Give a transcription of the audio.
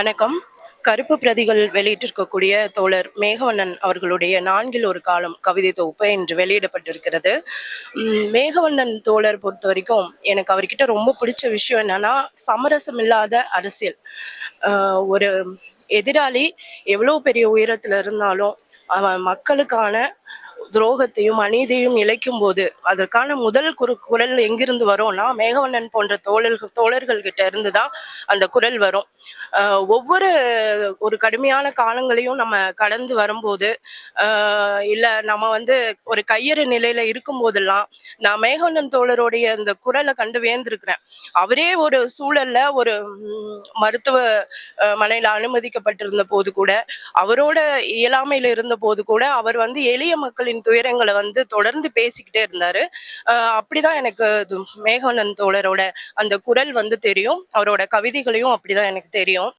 வணக்கம். கருப்பு பிரதிகள் வெளியிட்டிருக்கக்கூடிய தோழர் மேகவண்ணன் அவர்களுடைய நான்கில் ஒரு காலம் கவிதை தொகுப்பு இன்று வெளியிடப்பட்டிருக்கிறது. மேகவண்ணன் தோழர் பொறுத்த வரைக்கும் எனக்கு அவர்கிட்ட ரொம்ப பிடிச்ச விஷயம் என்னன்னா சமரசம் இல்லாத அரசியல் ஒரு எதிராளி எவ்வளோ பெரிய உயரத்தில் இருந்தாலும் அவன் மக்களுக்கான துரோகத்தையும் அநீதியும் இழைக்கும் போது அதற்கான முதல் குறு குரல் எங்கிருந்து வரும்னா மேகவண்ணன் போன்ற தோழர்கள் தோழர்கள் கிட்ட இருந்து தான் அந்த குரல் வரும். ஒவ்வொரு ஒரு கடுமையான காலங்களையும் நம்ம கடந்து வரும்போது இல்லை நம்ம வந்து ஒரு கையறு நிலையில இருக்கும் போதெல்லாம் நான் மேகவண்ணன் தோழருடைய அந்த குரலை கண்டு வேந்திருக்கிறேன் அவரே ஒரு சூழல்ல ஒரு மருத்துவ மனையில அனுமதிக்கப்பட்டிருந்த போது கூட அவரோட இயலாமையில இருந்த போது கூட அவர் வந்து எளிய மக்களின் துயரங்களை வந்து தொடர்ந்து பேசிக்கிட்டே இருந்தாரு. அப்படிதான் எனக்கு இது தோழரோட அந்த குரல் வந்து தெரியும். அவரோட கவிதைகளையும் அப்படிதான் எனக்கு தெரியும்.